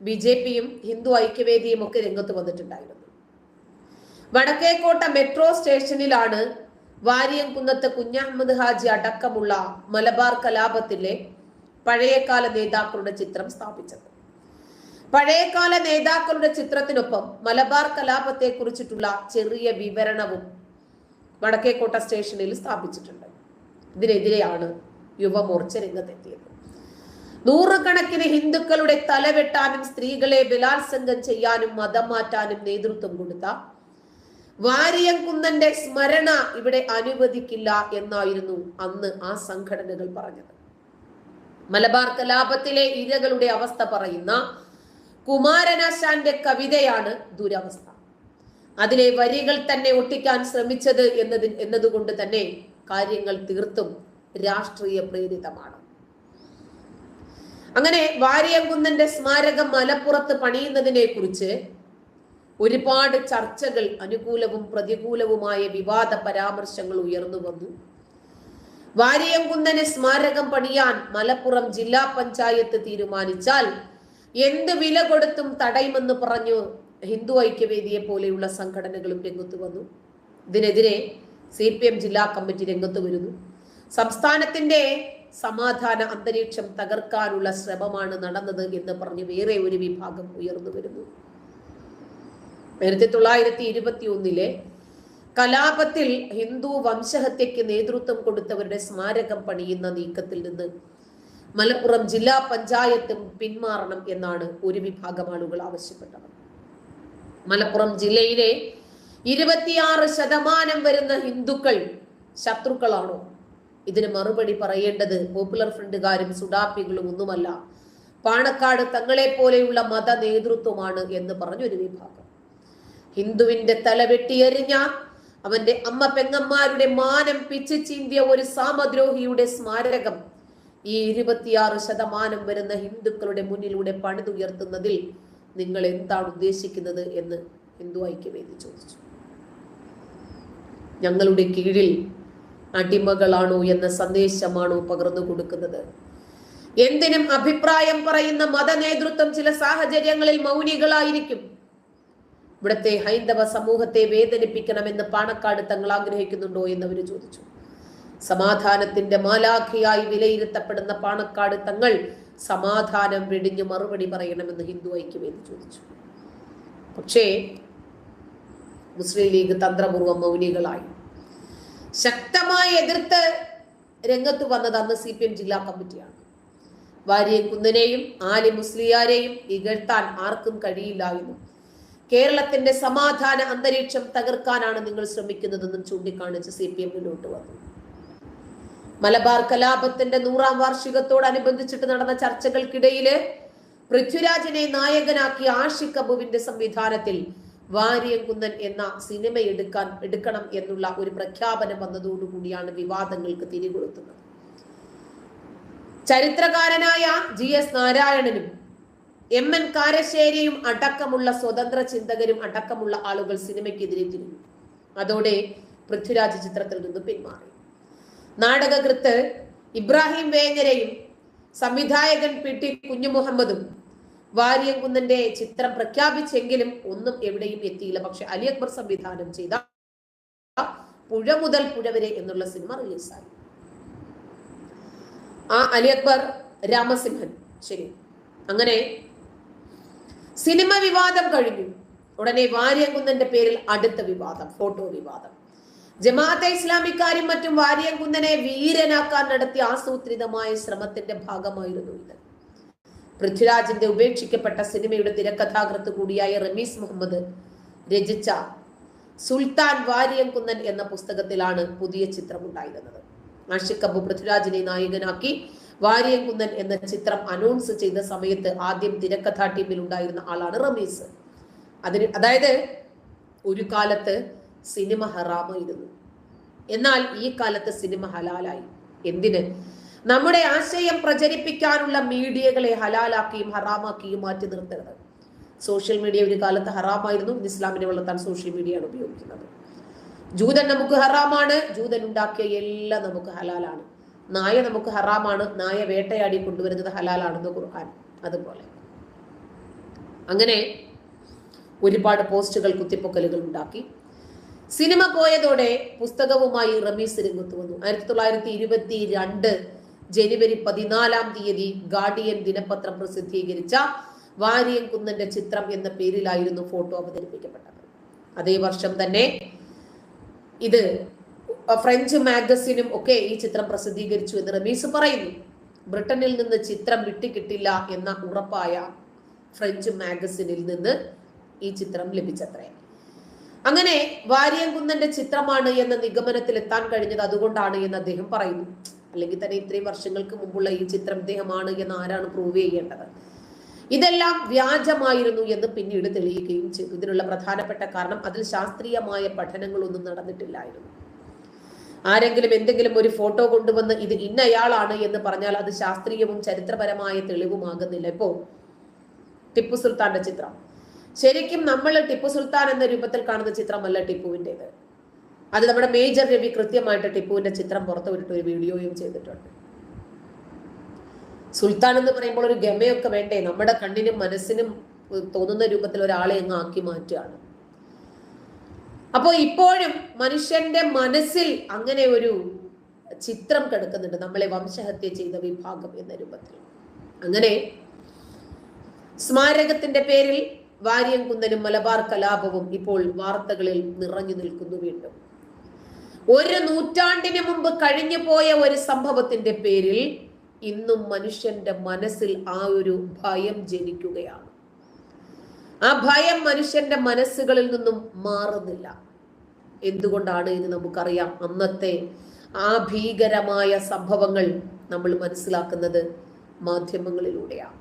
B J പിയും ഹിന്ദു ഐക്യവേദിയും ഒക്കെ രംഗത്ത് വന്നിട്ടുണ്ടായിരുന്നു. വടക്കേക്കോട്ട മെട്രോ സ്റ്റേഷനിലാണ് വാരിയംകുന്നത്ത് കുഞ്ഞഹമ്മദ് ഹാജി അടക്കമുള്ള മലബാർ കലാപത്തിലെ പഴയകാല നേതാക്കളുടെ ചിത്രം സ്ഥാപിച്ചത്. പഴയകാല നേതാക്കളുടെ ചിത്രത്തിനൊപ്പം മലബാർ കലാപത്തെ കുറിച്ചിട്ടുള്ള ചെറിയ വിവരണവും വടക്കേക്കോട്ട സ്റ്റേഷനിൽ സ്ഥാപിച്ചിട്ടുണ്ട്. ഇതിനെതിരെയാണ് യുവമോർച്ച രംഗത്തെത്തിയത്. നൂറുകണക്കിന് ഹിന്ദുക്കളുടെ തലവെട്ടാനും സ്ത്രീകളെ ബലാത്സംഗം ചെയ്യാനും മതം മാറ്റാനും നേതൃത്വം കൊടുത്ത വാരിയംകുന്നന്റെ സ്മരണ ഇവിടെ അനുവദിക്കില്ല എന്നായിരുന്നു അന്ന് ആ സംഘടനകൾ പറഞ്ഞത്. മലബാർ കലാപത്തിലെ ഇരകളുടെ അവസ്ഥ പറയുന്ന കുമാരനാശാന്റെ കവിതയാണ് ദുരവസ്ഥ. അതിലെ വരികൾ തന്നെ ഒട്ടിക്കാൻ ശ്രമിച്ചത് എന്നതി എന്നതുകൊണ്ട് തന്നെ കാര്യങ്ങൾ തീർത്തും രാഷ്ട്രീയ പ്രേരിതമാണ് അങ്ങനെ വാര്യംകുന്നന്റെ സ്മാരകം മലപ്പുറത്ത് പണിയുന്നതിനെ കുറിച്ച് ഒരുപാട് ചർച്ചകൾ അനുകൂലവും പ്രതികൂലവുമായ വിവാദ പരാമർശങ്ങൾ ഉയർന്നു വന്നു. വാര്യംകുന്നന് സ്മാരകം പണിയാൻ മലപ്പുറം ജില്ലാ പഞ്ചായത്ത് തീരുമാനിച്ചാൽ എന്ത് വില കൊടുത്തും തടയുമെന്ന് പറഞ്ഞു ഹിന്ദു ഐക്യവേദിയെ പോലെയുള്ള സംഘടനകളും രംഗത്ത് വന്നു. ഇതിനെതിരെ സി ജില്ലാ കമ്മിറ്റി രംഗത്ത് വരുന്നു. സംസ്ഥാനത്തിന്റെ സമാധാന അന്തരീക്ഷം തകർക്കാനുള്ള ശ്രമമാണ് നടന്നത് എന്ന് പറഞ്ഞ് വേറെ ഒരു വിഭാഗം ഉയർന്നു വരുന്നു. ആയിരത്തി തൊള്ളായിരത്തി ഇരുപത്തി ഒന്നിലെ കലാപത്തിൽ ഹിന്ദു വംശഹത്യക്ക് നേതൃത്വം കൊടുത്തവരുടെ സ്മാരകം പണിയുന്ന നീക്കത്തിൽ നിന്ന് മലപ്പുറം ജില്ലാ പഞ്ചായത്തും പിന്മാറണം എന്നാണ് ഒരു വിഭാഗം ആളുകൾ ആവശ്യപ്പെട്ടത്. മലപ്പുറം ജില്ലയിലെ ഇരുപത്തിയാറ് ശതമാനം വരുന്ന ഹിന്ദുക്കൾ ശത്രുക്കളാണോ? ഇതിന് മറുപടി പറയേണ്ടത് പോപ്പുലർ ഫ്രണ്ടുകാരും സുഡാപ്പികളും ഒന്നുമല്ല. പാണക്കാട് തങ്ങളെ പോലെയുള്ള മത നേതൃത്വമാണ് എന്ന് പറഞ്ഞൊരു വിഭാഗം. ഹിന്ദുവിന്റെ തല വെട്ടിയെറിഞ്ഞ അവന്റെ അമ്മ പെങ്ങന്മാരുടെ മാനം പിച്ചു ചീന്തിയ ഒരു സാമദ്രോഹിയുടെ സ്മാരകം ഈ ഇരുപത്തിയാറ് ശതമാനം വരുന്ന ഹിന്ദുക്കളുടെ മുന്നിലൂടെ പണിതുയർത്തുന്നതിൽ നിങ്ങൾ എന്താണ് ഉദ്ദേശിക്കുന്നത് എന്ന് ഹിന്ദു ഐക്യവേദി ചോദിച്ചു. ഞങ്ങളുടെ കീഴിൽ അടിമകളാണോ എന്ന സന്ദേശമാണോ പകർന്നു കൊടുക്കുന്നത്? എന്തിനും അഭിപ്രായം പറയുന്ന മത നേതൃത്വം ചില സാഹചര്യങ്ങളിൽ മൗനികളായിരിക്കും. ഇവിടുത്തെ ഹൈന്ദവ സമൂഹത്തെ വേദനിപ്പിക്കണമെന്ന് പാണക്കാട് തങ്ങൾ ആഗ്രഹിക്കുന്നുണ്ടോ എന്ന് അവർ ചോദിച്ചു. സമാധാനത്തിന്റെ മാലാഖിയായി വിലയിരുത്തപ്പെടുന്ന പാണക്കാട് തങ്ങൾ സമാധാനം വെടിഞ്ഞു മറുപടി പറയണമെന്ന് ഹിന്ദു ഐക്യവേദി ചോദിച്ചു. പക്ഷേ മുസ്ലിം ലീഗ് തന്ത്രപൂർവം മൗനികളായി. ശക്തമായി എതിർത്ത് രംഗത്ത് വന്നത് അന്ന് സി പി എം ജില്ലാ കമ്മിറ്റിയാണ്. വാര്യൻ കുന്നനെയും ആലി മുസ്ലിയാരെയും ഇകഴ്ത്താൻ ആർക്കും കഴിയില്ലായിരുന്നു കേരളത്തിന്റെ സമാധാന അന്തരീക്ഷം തകർക്കാനാണ് നിങ്ങൾ ശ്രമിക്കുന്നതെന്നും ചൂണ്ടിക്കാണിച്ച് സി പി എം മുന്നോട്ട് വന്നു. മലബാർ കലാപത്തിന്റെ നൂറാം വാർഷികത്തോടനുബന്ധിച്ചിട്ട് നടന്ന ചർച്ചകൾക്കിടയിൽ പൃഥ്വിരാജിനെ നായകനാക്കി ആഷിഖ് അബുവിന്റെ സംവിധാനത്തിൽ വാര്യംകുന്നൻ എന്ന സിനിമ എടുക്കാൻ എടുക്കണം എന്നുള്ള ഒരു പ്രഖ്യാപനം വന്നതോടുകൂടിയാണ് വിവാദങ്ങൾക്ക് തിരികൊളുത്തുന്നത്. ചരിത്രകാരനായ ജി എസ് നാരായണനും എം എൻ കാരശ്ശേരിയും അടക്കമുള്ള സ്വതന്ത്ര ചിന്തകരും അടക്കമുള്ള ആളുകൾ സിനിമയ്ക്കെതിരെ തിരിഞ്ഞു. അതോടെ പൃഥ്വിരാജ് ചിത്രത്തിൽ നിന്ന് പിന്മാറി. നാടകകൃത്ത് ഇബ്രാഹിം വേങ്ങരയും സംവിധായകൻ പി ടി കുഞ്ഞുമുഹമ്മദും വാര്യംകുന്നന്റെ ചിത്രം പ്രഖ്യാപിച്ചെങ്കിലും ഒന്നും എവിടെയും എത്തിയില്ല. പക്ഷെ അലി അക്ബർ സംവിധാനം ചെയ്ത പുഴ മുതൽ പുഴ വരെ എന്നുള്ള സിനിമ റിലീസായി. ആ അലി അക്ബർ രാമസിംഹൻ ശരി. അങ്ങനെ സിനിമ വിവാദം കഴിഞ്ഞു. ഉടനെ വാര്യംകുന്നന്റെ പേരിൽ അടുത്ത വിവാദം ഫോട്ടോ വിവാദം. ജമാഅത്തെ ഇസ്ലാമിക്കാരും മറ്റും വാര്യംകുന്നനെ വീരനാക്കാൻ നടത്തിയ ആസൂത്രിതമായ ശ്രമത്തിന്റെ ഭാഗമായിരുന്നു ഇത്. പൃഥ്വിരാജിന്റെ ഉപേക്ഷിക്കപ്പെട്ട സിനിമയുടെ തിരക്കഥാകൃത്ത് കൂടിയായ റമീസ് മുഹമ്മദ് രചിച്ച സുൽത്താൻ വാര്യംകുന്നൻ എന്ന പുസ്തകത്തിലാണ് പുതിയ ചിത്രം ഉണ്ടായിരുന്നത് ആഷിഖ് അബു പൃഥ്വിരാജിനെ നായകനാക്കി വാര്യംകുന്നൻ എന്ന ചിത്രം അനൗൺസ് ചെയ്ത സമയത്ത് ആദ്യം തിരക്കഥാ ടീമിൽ ഉണ്ടായിരുന്ന ആളാണ് റമീസ്. അതിന് അതായത് ഒരു കാലത്ത് സിനിമ ഹറാമായിരുന്നു. എന്നാൽ ഈ കാലത്ത് സിനിമ ഹലാലായി. എന്തിന്? നമ്മുടെ ആശയം പ്രചരിപ്പിക്കാനുള്ള മീഡിയകളെ ഹലാലാക്കിയും ഹറാമാക്കിയും മാറ്റി നിർത്തരുത്. സോഷ്യൽ മീഡിയ ഒരു കാലത്ത് ഹറാമായിരുന്നു. ഇസ്ലാമിനെ വളർത്താൻ സോഷ്യൽ മീഡിയയാണ് ഉപയോഗിക്കുന്നത്. ജൂതൻ നമുക്ക് ഹറാമാണ്. ജൂതൻ ഉണ്ടാക്കിയ എല്ലാം നമുക്ക് ഹലാലാണ്. നായ നമുക്ക് ഹറാമാണ്. നായ വേട്ടയാടി കൊണ്ടുവരുന്നത് ഹലാലാണെന്ന് ഖുർആൻ അതുപോലെ. അങ്ങനെ ഒരുപാട് പോസ്റ്റുകൾ കുത്തിപ്പൊക്കലുകൾ ഉണ്ടാക്കി. സിനിമ പോയതോടെ പുസ്തകവുമായി റമീസ് രംഗത്ത് വന്നു. ആയിരത്തി തൊള്ളായിരത്തി ഇരുപത്തി രണ്ട് ജനുവരി പതിനാലാം തീയതി ഗാർഡിയൻ ദിനപത്രം പ്രസിദ്ധീകരിച്ച വാരിയൻകുന്നന്റെ ചിത്രം എന്ന പേരിലായിരുന്നു ഫോട്ടോ അവതരിപ്പിക്കപ്പെട്ടത്. അതേ വർഷം തന്നെ ഇത് ഫ്രഞ്ച് മാഗസിനും ഒക്കെ ഈ ചിത്രം പ്രസിദ്ധീകരിച്ചു എന്ന് റമീസ് പറയുന്നു. ബ്രിട്ടനിൽ നിന്ന് ചിത്രം വിട്ടുകിട്ടില്ല എന്ന ഉറപ്പായ ഫ്രഞ്ച് മാഗസിനിൽ നിന്ന് ഈ ചിത്രം ലഭിച്ചത്രേ. അങ്ങനെ വാരിയംകുന്നന്റെ ചിത്രമാണ് എന്ന നിഗമനത്തിൽ എത്താൻ കഴിഞ്ഞത് അതുകൊണ്ടാണ് എന്ന് അദ്ദേഹം പറയുന്നു. അല്ലെങ്കിൽ തന്നെ ഇത്രയും വർഷങ്ങൾക്ക് മുമ്പുള്ള ഈ ചിത്രം ഇദ്ദേഹമാണ് എന്ന് ആരാണ് പ്രൂവ് ചെയ്യേണ്ടത്? ഇതെല്ലാം വ്യാജമായിരുന്നു എന്ന് പിന്നീട് തെളിയിക്കുകയും ചെയ്തു. ഇതിനുള്ള പ്രധാനപ്പെട്ട കാരണം അതിൽ ശാസ്ത്രീയമായ പഠനങ്ങളൊന്നും നടന്നിട്ടില്ലായിരുന്നു. ആരെങ്കിലും എന്തെങ്കിലും ഒരു ഫോട്ടോ കൊണ്ടുവന്ന് ഇത് ഇന്നയാളാണ് എന്ന് പറഞ്ഞാൽ അത് ശാസ്ത്രീയവും ചരിത്രപരമായ തെളിവുമാകുന്നില്ല. ഇപ്പോ ടിപ്പു സുൽത്താന്റെ ചിത്രം. ശരിക്കും നമ്മൾ ടിപ്പു സുൽത്താൻ എന്ന രൂപത്തിൽ കാണുന്ന ചിത്രമല്ല ടിപ്പുവിന്റെത്. അത് നമ്മുടെ മേജർ രവി കൃത്യമായിട്ട് ടിപ്പുവിന്റെ ചിത്രം പുറത്തു വിട്ട് ഒരു വീഡിയോയും ചെയ്തിട്ടുണ്ട്. സുൽത്താൻ എന്ന് പറയുമ്പോൾ ഒരു ഗമയൊക്കെ വേണ്ടേ? നമ്മുടെ കണ്ണിനും മനസ്സിനും തോന്നുന്ന രൂപത്തിൽ ഒരാളെ അങ്ങ് ആക്കി മാറ്റുകയാണ്. അപ്പോൾ ഇപ്പോഴും മനുഷ്യന്റെ മനസ്സിൽ അങ്ങനെ ഒരു ചിത്രം കിടക്കുന്നുണ്ട്. നമ്മളെ വംശഹത്യ ചെയ്ത വിഭാഗം എന്ന രൂപത്തിൽ. അങ്ങനെ സ്മാരകത്തിന്റെ പേരിൽ വാര്യംകുന്നനും മലബാർ കലാപവും ഇപ്പോൾ വാർത്തകളിൽ നിറഞ്ഞു നിൽക്കുന്നു വീണ്ടും. ഒരു നൂറ്റാണ്ടിന് മുമ്പ് കഴിഞ്ഞു പോയ ഒരു സംഭവത്തിന്റെ പേരിൽ ഇന്നും മനുഷ്യന്റെ മനസ്സിൽ ആ ഒരു ഭയം ജനിക്കുകയാണ്. ആ ഭയം മനുഷ്യന്റെ മനസ്സുകളിൽ നിന്നും മാറുന്നില്ല. എന്തുകൊണ്ടാണ് എന്ന് നമുക്കറിയാം. അന്നത്തെ ആ ഭീകരമായ സംഭവങ്ങൾ നമ്മൾ മനസ്സിലാക്കുന്നത് മാധ്യമങ്ങളിലൂടെയാണ്.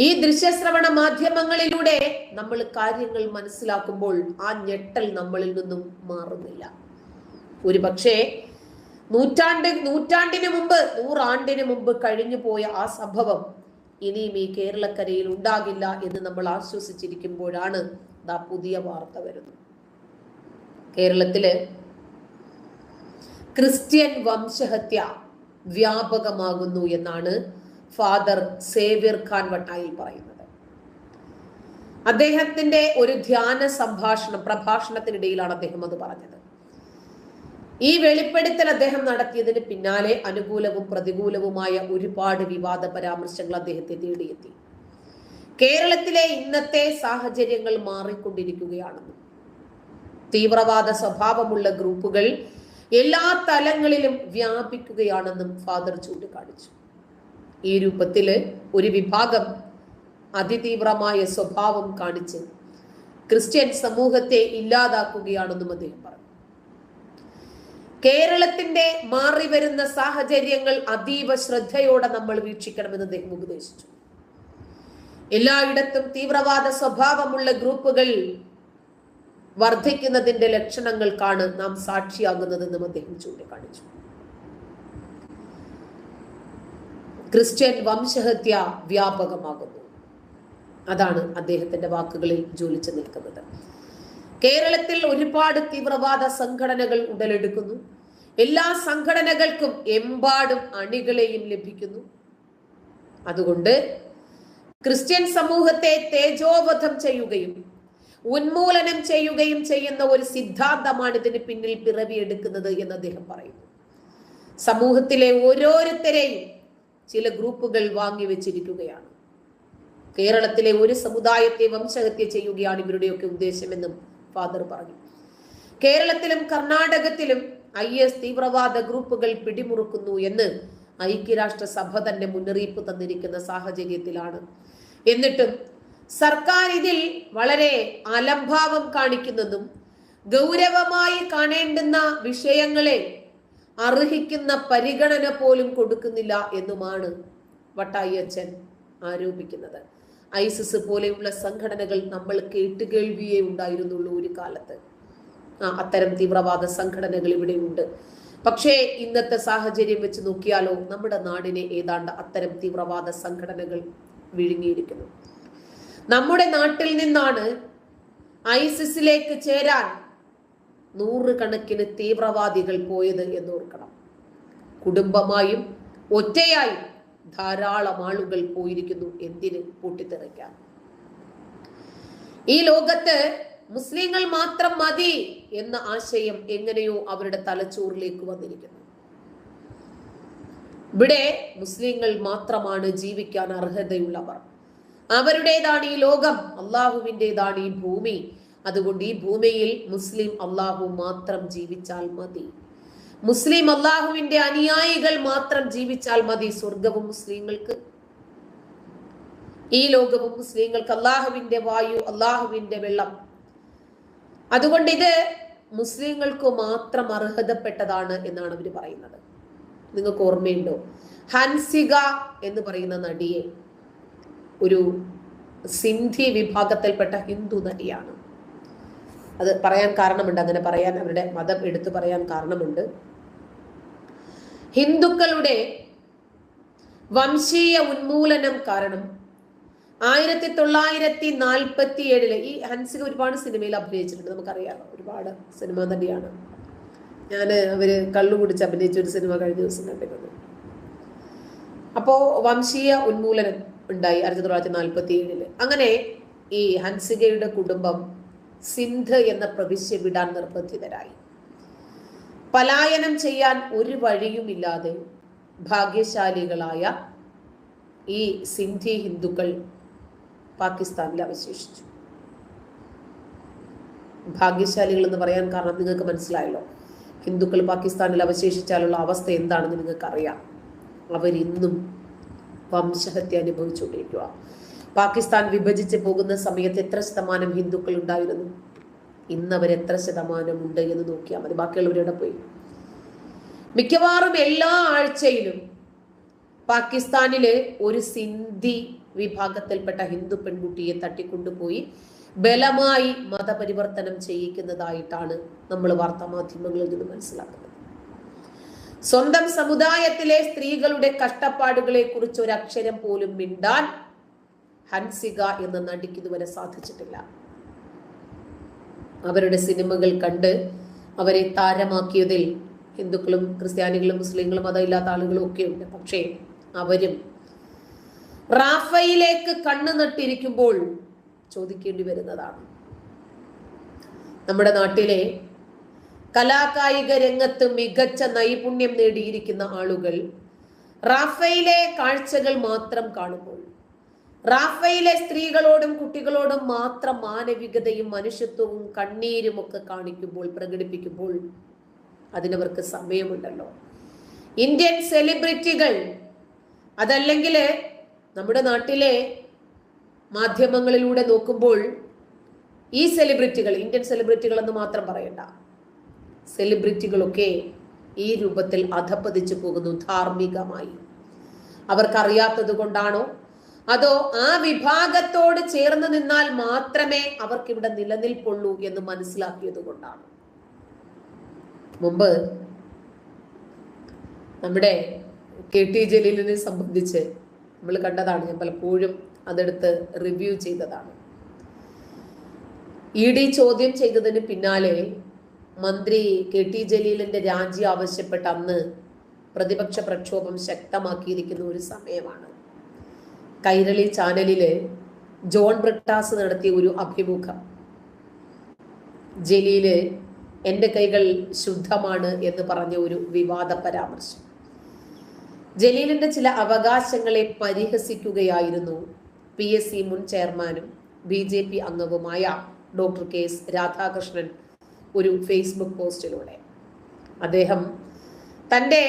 ഈ ദൃശ്യശ്രവണ മാധ്യമങ്ങളിലൂടെ നമ്മൾ കാര്യങ്ങൾ മനസ്സിലാക്കുമ്പോൾ ആ ഞെട്ടൽ നമ്മളിൽ നിന്നും മാറുന്നില്ല. ഒരു പക്ഷേ നൂറ്റാണ്ട് നൂറ്റാണ്ടിന് മുമ്പ് നൂറാണ്ടിന് മുമ്പ് കഴിഞ്ഞു പോയ ആ സംഭവം ഇനിയും ഈ കേരളക്കരയിൽ ഉണ്ടാകില്ല എന്ന് നമ്മൾ ആശ്വസിച്ചിരിക്കുമ്പോഴാണ് ദാ പുതിയ വാർത്ത വരുന്നത്. കേരളത്തിൽ ക്രിസ്ത്യൻ വംശഹത്യ വ്യാപകമാകുന്നു എന്നാണ് ഫാദർ സേവ്യർ ഖാൻ വട്ടായി പറയുന്നത്. അദ്ദേഹത്തിന്റെ ഒരു ധ്യാന സംഭാഷണം പ്രഭാഷണത്തിനിടയിലാണ് അദ്ദേഹം അത് പറഞ്ഞത്. ഈ വെളിപ്പെടുത്തൽ അദ്ദേഹം നടത്തിയതിന് പിന്നാലെ അനുകൂലവും പ്രതികൂലവുമായ ഒരുപാട് വിവാദ പരാമർശങ്ങൾ അദ്ദേഹത്തെ തേടിയെത്തി. കേരളത്തിലെ ഇന്നത്തെ സാഹചര്യങ്ങൾ മാറിക്കൊണ്ടിരിക്കുകയാണെന്നും തീവ്രവാദ സ്വഭാവമുള്ള ഗ്രൂപ്പുകൾ എല്ലാ തലങ്ങളിലും വ്യാപിക്കുകയാണെന്നും ഫാദർ ചൂണ്ടിക്കാണിച്ചു. ഈ രൂപത്തിൽ ഒരു വിഭാഗം അതിതീവ്രമായ സ്വഭാവം കാണിച്ച് ക്രിസ്ത്യൻ സമൂഹത്തെ ഇല്ലാതാക്കുകയാണെന്നും അദ്ദേഹം പറഞ്ഞു. കേരളത്തിന്റെ മാറി വരുന്ന സാഹചര്യങ്ങൾ അതീവ ശ്രദ്ധയോടെ നമ്മൾ വീക്ഷിക്കണമെന്ന് അദ്ദേഹം ഉപദേശിച്ചു. എല്ലായിടത്തും തീവ്രവാദ സ്വഭാവമുള്ള ഗ്രൂപ്പുകൾ വർദ്ധിക്കുന്നതിന്റെ ലക്ഷണങ്ങൾക്കാണ് നാം സാക്ഷിയാകുന്നതെന്നും അദ്ദേഹം ചൂണ്ടിക്കാണിച്ചു. ക്രിസ്ത്യൻ വംശഹത്യ വ്യാപകമാകുന്നു. അതാണ് അദ്ദേഹത്തിന്റെ വാക്കുകളിൽ ജോലിച്ചു നിൽക്കുന്നത് കേരളത്തിൽ ഒരുപാട് തീവ്രവാദ സംഘടനകൾ ഉടലെടുക്കുന്നു. എല്ലാ സംഘടനകൾക്കും എമ്പാടും അണികളെയും ലഭിക്കുന്നു. അതുകൊണ്ട് ക്രിസ്ത്യൻ സമൂഹത്തെ തേജോവധം ചെയ്യുകയും ഉന്മൂലനം ചെയ്യുകയും ചെയ്യുന്ന ഒരു സിദ്ധാന്തമാണ് ഇതിന് പിന്നിൽ പിറവിയെടുക്കുന്നത് എന്ന് അദ്ദേഹം പറയുന്നു. സമൂഹത്തിലെ ഓരോരുത്തരെയും ചില ഗ്രൂപ്പുകൾ വാങ്ങിവെച്ചിരിക്കുകയാണ് കേരളത്തിലെ ഒരു സമുദായത്തെ വംശഹത്യ ചെയ്യുകയാണ് ഇവരുടെയൊക്കെ ഉദ്ദേശമെന്നും ഫാദർ പറഞ്ഞു. കേരളത്തിലും കർണാടകത്തിലും ഐ എസ് തീവ്രവാദ ഗ്രൂപ്പുകൾ പിടിമുറുക്കുന്നു എന്ന് ഐക്യരാഷ്ട്രസഭ തന്നെ മുന്നറിയിപ്പ് തന്നിരിക്കുന്ന സാഹചര്യത്തിലാണ്. എന്നിട്ടും സർക്കാർ ഇതിൽ വളരെ അലംഭാവം കാണിക്കുന്നതും ഗൗരവമായി കാണേണ്ടുന്ന വിഷയങ്ങളെ അർഹിക്കുന്ന പരിഗണന പോലും കൊടുക്കുന്നില്ല എന്നുമാണ് വട്ടായി അച്ഛൻ ആരോപിക്കുന്നത്. ഐസിസ് പോലെയുള്ള സംഘടനകൾ നമ്മൾ കേട്ടുകേൾവിയേ ഉണ്ടായിരുന്നുള്ളൂ ഒരു കാലത്ത്. അത്തരം തീവ്രവാദ സംഘടനകൾ ഇവിടെ ഉണ്ട് പക്ഷേ ഇന്നത്തെ സാഹചര്യം വെച്ച് നോക്കിയാലോ നമ്മുടെ നാടിനെ ഏതാണ്ട് അത്തരം തീവ്രവാദ സംഘടനകൾ വിഴുങ്ങിയിരിക്കുന്നു. നമ്മുടെ നാട്ടിൽ നിന്നാണ് ഐസിസിലേക്ക് ചേരാൻ നൂറുകണക്കിന് തീവ്രവാദികൾ പോയത് എന്ന് ഓർക്കണം. കുടുംബമായും ഒറ്റയായും ധാരാളം ആളുകൾ പോയിരിക്കുന്നു എന്തിന് പൊട്ടിത്തെറിക്കാൻ? ഈ ലോകത്ത് മുസ്ലിങ്ങൾ മാത്രം മതി എന്ന ആശയം എങ്ങനെയോ അവരുടെ തലച്ചോറിലേക്ക് വന്നിരിക്കുന്നു. ഇവിടെ മുസ്ലിങ്ങൾ മാത്രമാണ് ജീവിക്കാൻ അർഹതയുള്ളവർ. അവരുടേതാണ് ഈ ലോകം അള്ളാഹുവിന്റെതാണ് ഈ ഭൂമി. അതുകൊണ്ട് ഈ ഭൂമിയിൽ മുസ്ലിം അള്ളാഹു മാത്രം ജീവിച്ചാൽ മതി. മുസ്ലിം അള്ളാഹുവിന്റെ അനുയായികൾ മാത്രം ജീവിച്ചാൽ മതി സ്വർഗവും മുസ്ലിങ്ങൾക്ക്. ഈ ലോകവും മുസ്ലിങ്ങൾക്ക് അള്ളാഹുവിന്റെ വായു അള്ളാഹുവിന്റെ വെള്ളം. അതുകൊണ്ട് ഇത് മുസ്ലിങ്ങൾക്ക് മാത്രം അർഹതപ്പെട്ടതാണ് എന്നാണ് അവർ പറയുന്നത്. നിങ്ങൾക്ക് ഓർമ്മയുണ്ടോ? ഹൻസിക എന്ന് പറയുന്ന നടിയെ ഒരു സിന്ധി വിഭാഗത്തിൽപ്പെട്ട ഹിന്ദു നടിയാണ്. അത് പറയാൻ കാരണമുണ്ട് അങ്ങനെ പറയാൻ അവരുടെ മതം എടുത്തു പറയാൻ കാരണമുണ്ട്. ഹിന്ദുക്കളുടെ വംശീയ ഉന്മൂലനം കാരണം ആയിരത്തി തൊള്ളായിരത്തി നാൽപ്പത്തി ഏഴിൽ ഈ ഹൻസിക ഒരുപാട് സിനിമയിൽ അഭിനയിച്ചിട്ടുണ്ട്. നമുക്കറിയാം. ഒരുപാട് സിനിമാ നടിയാണ്. ഞാൻ അവർ കള്ളു കുടിച്ച് അഭിനയിച്ച ഒരു സിനിമ കഴിഞ്ഞ ദിവസം കണ്ടിരുന്നു അപ്പോ വംശീയ ഉന്മൂലനം ഉണ്ടായി ആയിരത്തി തൊള്ളായിരത്തി നാൽപ്പത്തി ഏഴിൽ അങ്ങനെ ഈ ഹൻസികയുടെ കുടുംബം സിന്ധ് എന്ന പ്രവിശ്യ വിടാൻ നിർബന്ധിതരായി. പലായനം ചെയ്യാൻ ഒരു വഴിയുമില്ലാതെ ഭാഗ്യശാലികളായ ഈ സിന്ധി ഹിന്ദുക്കൾ പാകിസ്ഥാനിൽ അവശേഷിച്ചു. ഭാഗ്യശാലികൾ എന്ന് പറയാൻ കാരണം നിങ്ങൾക്ക് മനസ്സിലായല്ലോ. ഹിന്ദുക്കൾ പാകിസ്ഥാനിൽ അവശേഷിച്ചാലുള്ള അവസ്ഥ എന്താണെന്ന് നിങ്ങൾക്കറിയാം. അവരിന്നും വംശഹത്യ അനുഭവിച്ചുകൊണ്ടിരിക്കുക. പാകിസ്ഥാൻ വിഭജിച്ച് പോകുന്ന സമയത്ത് എത്ര ശതമാനം ഹിന്ദുക്കൾ ഉണ്ടായിരുന്നു? ഇന്ന് അവർ എത്ര ശതമാനം ഉണ്ട് എന്ന് നോക്കിയാൽ മതി. ബാക്കിയുള്ളവരുടെ പോയി? മിക്കവാറും എല്ലാ ആഴ്ചയിലും പാകിസ്ഥാനിലെ ഒരു സിന്ധി വിഭാഗത്തിൽപ്പെട്ട ഹിന്ദു പെൺകുട്ടിയെ തട്ടിക്കൊണ്ടുപോയി ബലമായി മതപരിവർത്തനം ചെയ്യിക്കുന്നതായിട്ടാണ് നമ്മൾ വാർത്താമാധ്യമങ്ങളിൽ നിന്ന് മനസ്സിലാക്കുന്നത്. സ്വന്തം സമുദായത്തിലെ സ്ത്രീകളുടെ കഷ്ടപ്പാടുകളെ കുറിച്ച് ഒരു അക്ഷരം പോലും മിണ്ടാൻ ഹൻസിക എന്ന നടിക്ക് ഇതുവരെ സാധിച്ചിട്ടില്ല. അവരുടെ സിനിമകൾ കണ്ട് അവരെ താരമാക്കിയതിൽ ഹിന്ദുക്കളും ക്രിസ്ത്യാനികളും മുസ്ലിങ്ങളും മതമില്ലാത്ത ആളുകളും ഒക്കെ ഉണ്ട് പക്ഷേ അവരും റാഫയിലേക്ക് കണ്ണു നട്ടിരിക്കുമ്പോൾ ചോദിക്കേണ്ടി വരുന്നതാണ്. നമ്മുടെ നാട്ടിലെ കലാകായിക രംഗത്ത് മികച്ച നൈപുണ്യം നേടിയിരിക്കുന്ന ആളുകൾ റാഫയിലെ കാഴ്ചകൾ മാത്രം കാണുമ്പോൾ റാഫയിലെ സ്ത്രീകളോടും കുട്ടികളോടും മാത്രം മാനവികതയും മനുഷ്യത്വവും കണ്ണീരും ഒക്കെ കാണിക്കുമ്പോൾ പ്രകടിപ്പിക്കുമ്പോൾ അതിനവർക്ക് സമയമുണ്ടല്ലോ. ഇന്ത്യൻ സെലിബ്രിറ്റികൾ അതല്ലെങ്കിൽ നമ്മുടെ നാട്ടിലെ മാധ്യമങ്ങളിലൂടെ നോക്കുമ്പോൾ ഈ സെലിബ്രിറ്റികൾ ഇന്ത്യൻ സെലിബ്രിറ്റികൾ എന്ന് മാത്രം പറയണ്ട. സെലിബ്രിറ്റികളൊക്കെ ഈ രൂപത്തിൽ അധപ്പതിച്ചു പോകുന്നു ധാർമ്മികമായി. അവർക്കറിയാത്തത് കൊണ്ടാണോ? അതോ ആ വിഭാഗത്തോട് ചേർന്ന് നിന്നാൽ മാത്രമേ അവർക്കിവിടെ നിലനിൽപ്പുള്ളൂ എന്ന് മനസ്സിലാക്കിയത് കൊണ്ടാണ്? മുമ്പ് നമ്മുടെ കെ ടി ജലീലിനെ സംബന്ധിച്ച് നമ്മൾ കണ്ടതാണ് ഞാൻ പലപ്പോഴും അതെടുത്ത് റിവ്യൂ ചെയ്തതാണ്. ഇ ഡി ചോദ്യം ചെയ്തതിന് പിന്നാലെ മന്ത്രി കെ ടി ജലീലിന്റെ രാജി ആവശ്യപ്പെട്ട അന്ന് പ്രതിപക്ഷ പ്രക്ഷോഭം ശക്തമാക്കിയിരിക്കുന്ന ഒരു സമയമാണ്. കൈരളി ചാനലിൽ ജോൺ ബ്രിട്ടാസ് നടത്തിയ ഒരു അഭിമുഖം. ജലീൽ എന്റെ കൈകൾ ശുദ്ധമാണ് എന്ന് പറഞ്ഞ ഒരു വിവാദ പരാമർശം. ജലീലിന്റെ ചില അവകാശങ്ങളെ പരിഹസിക്കുകയായിരുന്നു. പി എസ് സി മുൻ ചെയർമാനും ബി ജെ പി അംഗവുമായ ഡോക്ടർ കെ എസ് രാധാകൃഷ്ണൻ ഒരു ഫേസ്ബുക്ക് പോസ്റ്റിലൂടെ. അദ്ദേഹം തന്റെ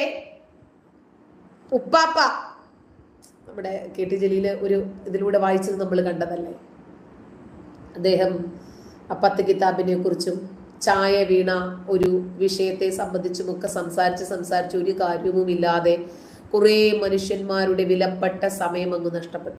ഉപ്പാപ്പ നമ്മുടെ കെ ടി ജലീൽ ഒരു ഇതിലൂടെ വായിച്ചത് നമ്മൾ കണ്ടതല്ലേ? അദ്ദേഹം അപ്പത്ത് കിതാബിനെ കുറിച്ചും ചായ വീണ ഒരു വിഷയത്തെ സംബന്ധിച്ചുമൊക്കെ സംസാരിച്ച് സംസാരിച്ച് ഒരു കാര്യവുമില്ലാതെ കുറേ മനുഷ്യന്മാരുടെ വിലപ്പെട്ട സമയം അങ്ങ് നഷ്ടപ്പെട്ടു.